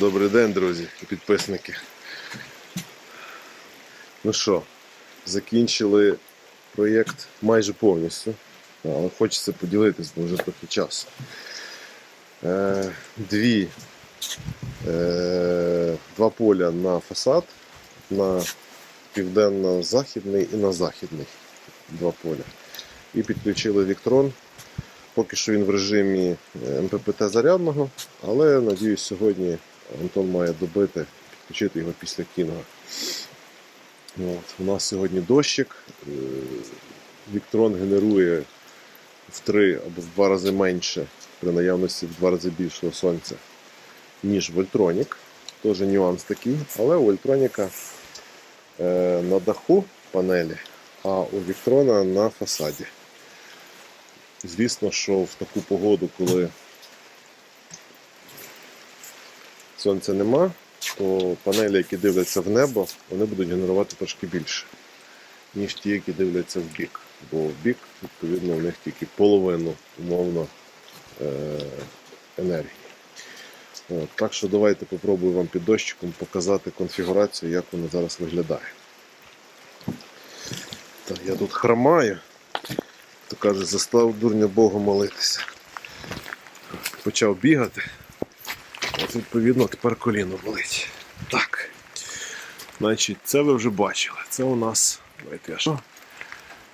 Добрий день, друзі і підписники. Ну що, закінчили проєкт майже повністю, але хочеться поділитись, бо вже трохи часу. Е, дві, е, два поля на фасад, на південно-західний і на західний. Два поля. І підключили Віктрон. Поки що він в режимі е, МППТ зарядного, але надіюсь, сьогодні Антон має добити, підключити його після кінга. От. У нас сьогодні дощик. Е, Віктрон генерує в три або в два рази менше при наявності в два рази більшого сонця, ніж Вольтронік. Теж нюанс такий, але у Вольтроніка е, на даху панелі, а у Віктрона на фасаді. Звісно, що в таку погоду, коли сонця нема, то панелі, які дивляться в небо, вони будуть генерувати трошки більше, ніж ті, які дивляться в бік. Бо в бік, відповідно, у них тільки половину умовно е- енергії. Так що давайте попробую вам під дощиком показати конфігурацію, як вона зараз виглядає. Так, я тут хромаю, то каже, застав дурня Богу молитися. Почав бігати. От, відповідно, тепер коліно болить. Так. Значить, це ви вже бачили. Це у нас що?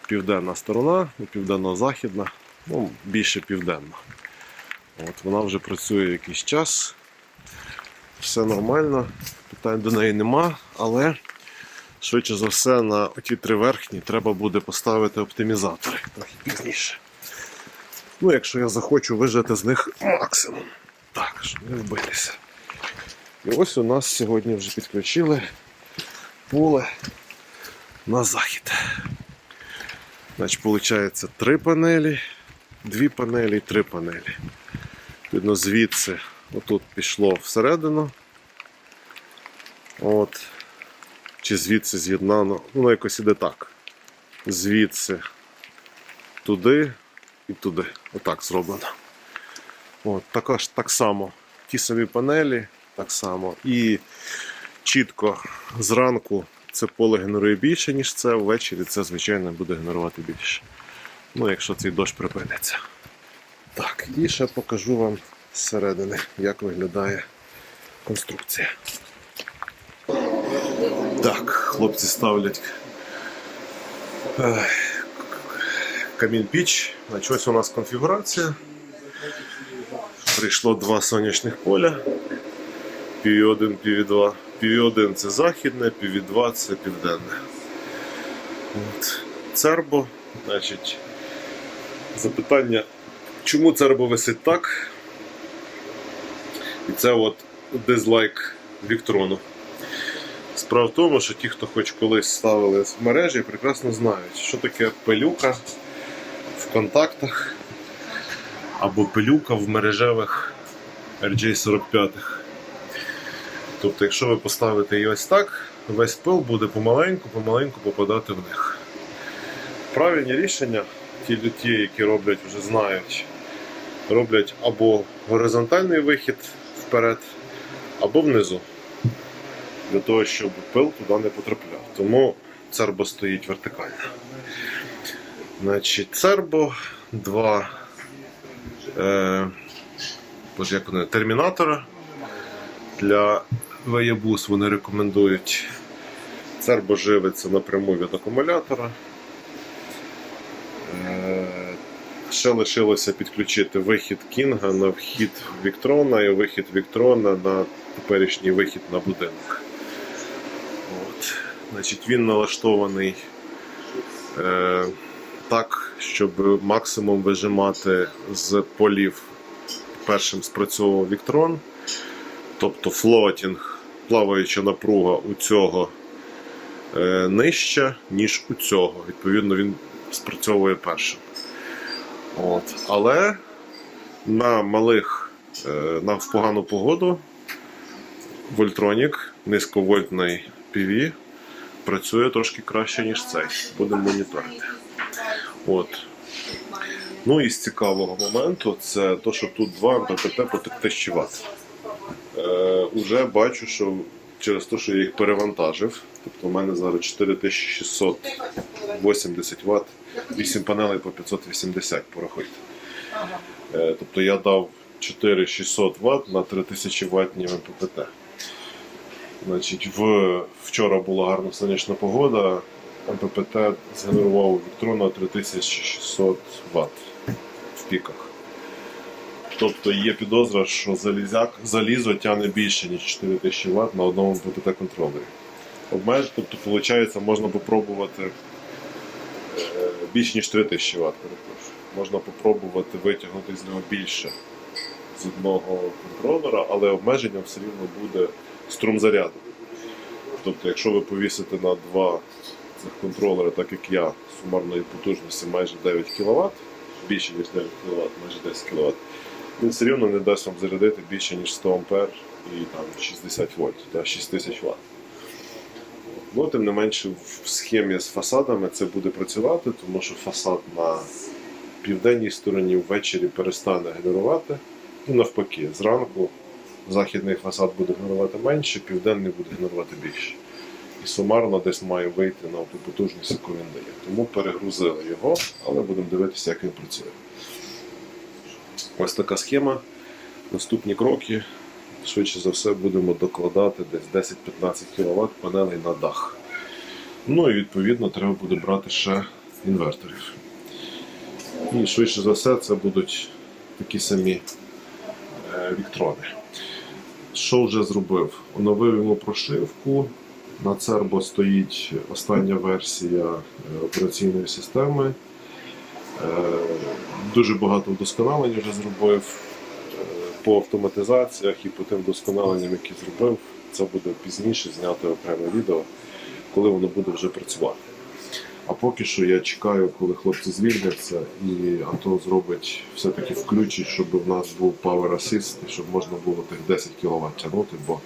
південна сторона, південно-західна, ну, більше південна. От Вона вже працює якийсь час. Все нормально, питань до неї нема, але швидше за все на оті три верхні треба буде поставити оптимізатори трохи пізніше. Ну, якщо я захочу вижати з них максимум. Щоб не вбитися. І ось у нас сьогодні вже підключили поле на захід. Значить, виходить три панелі, дві панелі і три панелі. Відповідно, звідси отут пішло всередину. От. Чи звідси з'єднано, ну якось іде так. Звідси туди і туди. Отак зроблено. От, також так само ті самі панелі, так само. І чітко зранку це поле генерує більше, ніж це, ввечері це, звичайно, буде генерувати більше. Ну, якщо цей дощ припиниться. Так, і ще покажу вам зсередини, як виглядає конструкція. Так, хлопці ставлять е, камін піч. Ось у нас конфігурація. Прийшло два сонячних поля. PV1, PV2. PV1 це західне, PV2 це південне. От. Цербо. Значить, запитання, чому цербо висить так? І це от дизлайк Віктрону. Справа в тому, що ті, хто хоч колись ставили в мережі, прекрасно знають, що таке пилюка в контактах або пилюка в мережевих RJ45. Тобто, якщо ви поставите її ось так, весь пил буде помаленьку-помаленьку попадати в них. Правильні рішення, ті ті, які роблять, вже знають, роблять або горизонтальний вихід вперед, або внизу. Для того, щоб пил туди не потрапляв. Тому цербо стоїть вертикально. Значить, цербо, два е, боже, як вони, термінатора. Для Ваябус вони рекомендують. Цербо живиться напряму від акумулятора. Е, Ще лишилося підключити вихід Кінга на вхід Віктрона і вихід Віктрона на теперішній вихід на будинок. От. Значить, Він налаштований е, так, щоб максимум вижимати з полів першим спрацьовував Віктрон. Тобто флотінг, плаваюча напруга у цього е, нижча, ніж у цього. Відповідно, він спрацьовує першим. От. Але на малих, е, на в погану погоду Вольтронік, низьковольтний PV, працює трошки краще, ніж цей. Будемо моніторити. От. Ну і з цікавого моменту це те, що тут 2 МППТ по 3000 Вт. Е, уже бачу, що через те, що я їх перевантажив, тобто у мене зараз 4680 Вт, 8 панелей по 580, порахуйте. Е, Тобто я дав 4600 Вт на 3000 ваттні МППТ. Значить, в... вчора була гарна сонячна погода, МППТ згенерував електронно 3600 Вт в піках. Тобто є підозра, що залізяк, залізо тягне більше, ніж 4000 Вт на одному МППТ контролері. Обмеж, тобто, виходить, можна попробувати е, більше, ніж 3000 Вт, перепрошую. Можна попробувати витягнути з нього більше з одного контролера, але обмеженням все рівно буде струм заряду. Тобто, якщо ви повісите на два цих контролери, так як я, сумарної потужності майже 9 кВт, більше ніж 9 кВт, майже 10 кВт, він все рівно не дасть вам зарядити більше, ніж 100 А і там 60 вольт, та 6000 Вт. Ну, тим не менше, в схемі з фасадами це буде працювати, тому що фасад на південній стороні ввечері перестане генерувати. І навпаки, зранку західний фасад буде генерувати менше, південний буде генерувати більше. І сумарно десь має вийти на ту потужність, яку він дає. Тому перегрузили його, але будемо дивитися, як він працює. Ось така схема. Наступні кроки. Швидше за все будемо докладати десь 10-15 кВт панелей на дах. Ну і відповідно треба буде брати ще інверторів. І швидше за все це будуть такі самі е, віктрони. Що вже зробив? Оновив йому прошивку. На Цербо стоїть остання версія е, операційної системи. Е, Дуже багато вдосконалень вже зробив е, по автоматизаціях і по тим вдосконаленням, які зробив. Це буде пізніше зняти окреме відео, коли воно буде вже працювати. А поки що я чекаю, коли хлопці звільняться, і АТО зробить все-таки включить, щоб в нас був Power Assist, і щоб можна було тих 10 кВт тягнути, бо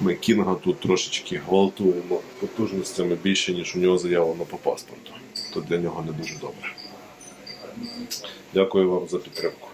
ми Кінга тут трошечки гвалтуємо потужностями більше, ніж у нього заявлено по паспорту. То для нього не дуже добре. Дякую вам за підтримку.